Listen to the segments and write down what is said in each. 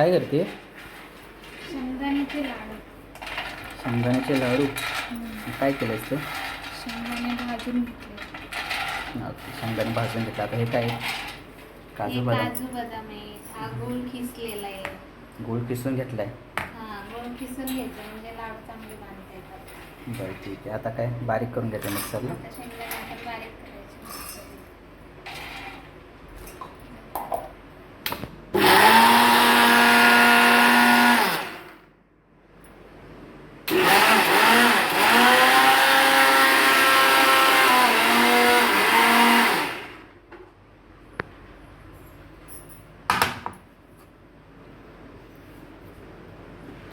काय करते? शेंगदाण्याचे लाडू. शेंगदाण्याचे लाडू? काय केलंस ते शेंगदाणे भाजून घेतले. शेंगदाणे भाजून घेतलं. आता हे काय? काजू हे बदाम? काजू बदाम आहे. हा गूळ किसलेला आहे. गूळ किसून घेतलाय? हा गूळ किसून घ्यायचं म्हणजे लाडू चांगले बांधता येतात बरं ठीक आहे. आता काय? बारीक करून घेते मिक्सरला? आता शेंगदाणे आपण बारीक करायचे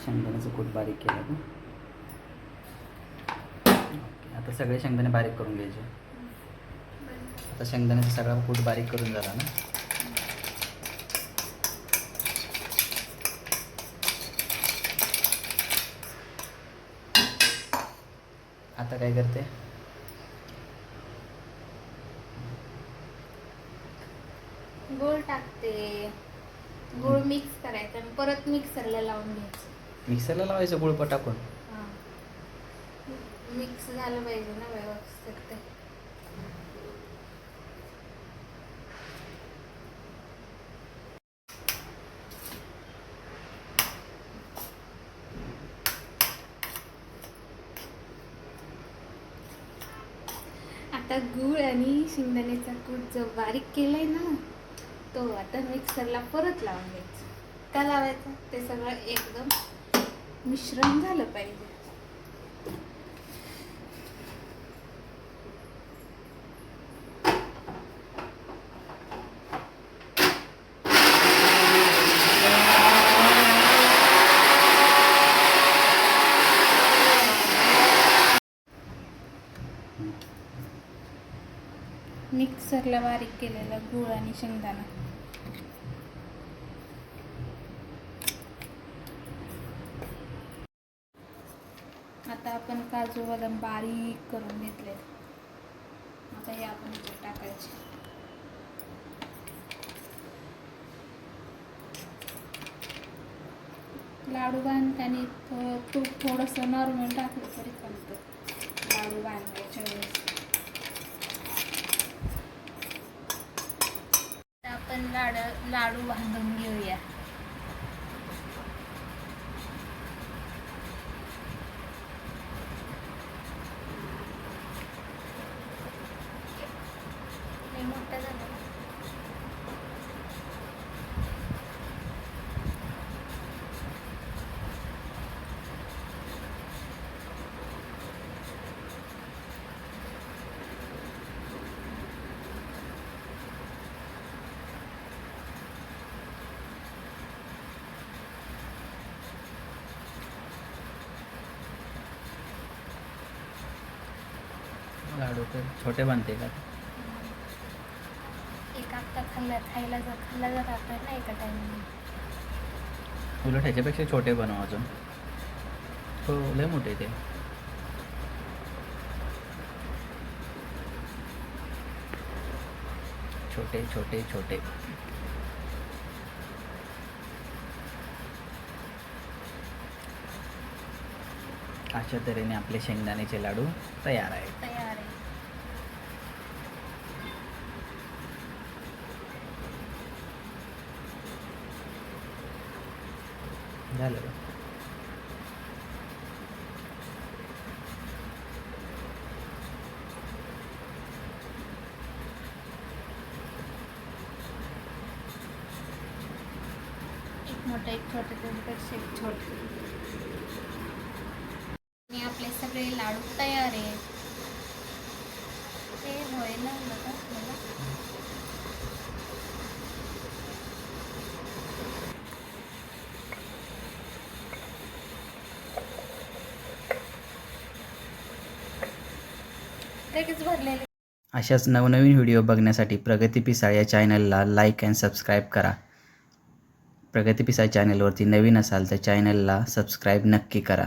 शेंगदाण्याचं कूट बारीक केलं का? ओके, आता सगळे शेंगदाणे बारीक करून घ्यायचे. आता शेंगदाण्याचा सगळा कूट बारीक करून झाला ना? आता काय करते? गूळ टाकते. गूळ मिक्स करायचं आणि परत मिक्सरला लावून घ्यायचं. मिक्सरला लावायचं गुळप टाकून मिक्स झालं पाहिजे ना व्यवस्थित ते. आता गूळ आणि शेंगदाण्याचा कूट जो बारीक केलाय ना तो आता मिक्सरला परत लावून घ्यायचा. का लावायचं? ते सगळं एकदम मिश्रण झालं पाहिजे. मिक्सरला बारीक केलेला गूळ आणि शेंगदाणा. आता आपण काजू बदाम बारीक करून घेतले. आता हे आपण इथे टाकायचे. लाडू बांधताना तूप थोडंसं नॉर्मल टाकलं तरी चालतं. लाडू बांधायच्या वेळेस. आपण लाड लाडू बांधून घेऊया लय मोठं झालं ना. लाडू तर छोटे बनते का? एक आता खाल्ला खायला जर खाल्ला जर आपण ना एका टायमाला उलट ह्याच्यापेक्षा छोटे बनव अजून. हो लय मोठे ते. छोटे छोटे छोटे. अशा तऱ्हेने आपले शेंगदाण्याचे लाडू तयार आहेत तयार आहे झालं? एक मोठं एक छोटं त्याच्यापेक्षा एक छोटं. आणि आपले सगळे लाडू तयार आहे ते व्हायला लागलं का मला लगेच भरलेले. अशाच नवनवीन व्हिडिओ बघण्यासाठी प्रगती पिसाळ या चॅनलला लाईक अँड सबस्क्राईब करा. प्रगती पिसाळ चॅनलवरती नवीन असाल तर चॅनलला सबस्क्राईब नक्की करा.